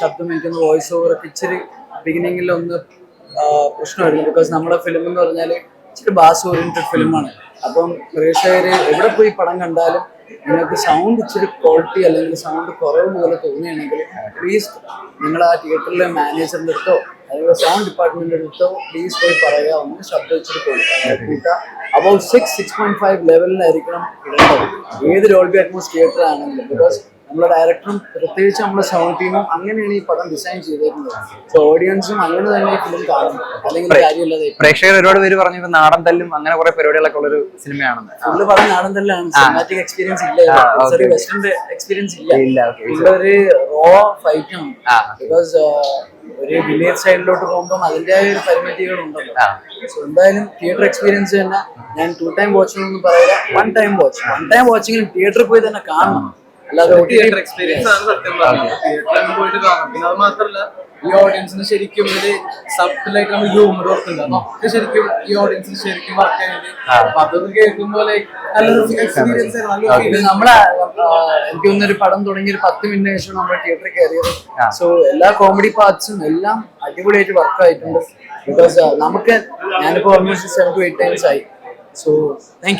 ശബ്ദം എനിക്കൊന്ന് voice over ഒക്കെ ഇച്ചിരി ബിഗിനിങ്ങിൽ ഒന്ന് പ്രശ്നമായിരുന്നു. ബിക്കോസ് നമ്മുടെ ഫിലിം എന്ന് പറഞ്ഞാൽ ഇച്ചിരി ബാസ് ഓറിയന്റഡ് ഫിലിമാണ് അപ്പം പ്രേക്ഷകർ എവിടെ പോയി പടം കണ്ടാലും നിങ്ങൾക്ക് സൗണ്ട് ഇച്ചിരി ക്വാളിറ്റി അല്ലെങ്കിൽ സൗണ്ട് കുറവ് പോലെ തോന്നുകയാണെങ്കിൽ പ്ലീസ് നിങ്ങൾ ആ തിയേറ്ററിലെ മാനേജറിന്റെ അടുത്തോ അല്ലെങ്കിൽ സൗണ്ട് ഡിപ്പാർട്ട്മെന്റിന്റെ അടുത്തോ പ്ലീസ് പോയി പറയുക. ഒന്ന് ശബ്ദം ഇച്ചിരി കൂട്ടുക about six six point five ലെവലിലായിരിക്കണം ഇടേണ്ടത്. ഏത് ഡോൾബി അറ്റ്മോസ് തിയേറ്റർ ആണെങ്കിലും. ബിക്കോസ് നമ്മുടെ ഡയറക്ടറും പ്രത്യേകിച്ച് നമ്മുടെ സൗണ്ട് ടീമും അങ്ങനെയാണ് ഈ പടം ഡിസൈൻ ചെയ്തേക്കുന്നത് സോ ഓഡിയൻസും അങ്ങനെ തന്നെ ഈ ഫിലിം കാണും. അല്ലെങ്കിൽ കാര്യമില്ലാതെ പ്രേക്ഷകർ ഒരുപാട് പേര് പറഞ്ഞു ഇപ്പൊ നാടൻ തല്ലും അങ്ങനെ കുറെ പരിപാടികളൊക്കെ ഉള്ളൊരു സിനിമയാണെന്ന് ഫുള്ള് പറഞ്ഞ നാടൻ തല്ലാണ്. സിനിമാറ്റിക് എക്സ്പീരിയൻസ് ഇല്ല സോറി വെസ്റ്റേൺ എക്സ്പീരിയൻസ് ഇല്ല. ഇല്ല ഇവിടെ ഒരു റോ ഫൈറ്റ് ബിക്കോസ് ഒരു വില്ലേജ് സൈഡിലോട്ട് പോകുമ്പോൾ അതിന്റെതായ ഒരു പരിമിതികൾ ഉണ്ടല്ലോ സോ എന്തായാലും തിയേറ്റർ എക്സ്പീരിയൻസ് തന്നെ. ഞാൻ ടു ടൈം വാച്ചിങ് ഒന്നും പറയില്ല one time watch one time വാച്ചിങ്ങിൽ തിയേറ്ററിൽ പോയി തന്നെ കാണണം. അല്ലാതെ തിയേറ്റർ എക്സ്പീരിയൻസ് ആണ് സത്യം പറഞ്ഞത് തിയേറ്ററിൽ പോയിട്ട് കാണാം. പിന്നെ അത് മാത്രമല്ല ഈ ഓഡിയൻസിന് ശരിക്കും ഒരു സബ്റ്റിലായിട്ട് നമ്മൾ ഹ്യൂമർ അതൊക്കെ ശരിക്കും ഈ ഓഡിയൻസിന് ശരിക്കും വർക്ക് ചെയ്യുന്നത് അപ്പൊ അതൊക്കെ കേൾക്കുമ്പോൾ നമ്മളെ എനിക്ക് തോന്നുന്നൊരു പടം തുടങ്ങി ഒരു പത്ത് മിനിറ്റ് ശേഷം നമ്മൾ തിയേറ്ററിൽ കയറിയത്. സോ എല്ലാ കോമഡി പാർട്സും എല്ലാം അടിപൊളിയായിട്ട് വർക്ക് ആയിട്ടുണ്ട്. ബിക്കോസ് നമുക്ക് ഞാനിപ്പോ almost seven two eight times ആയി. So thank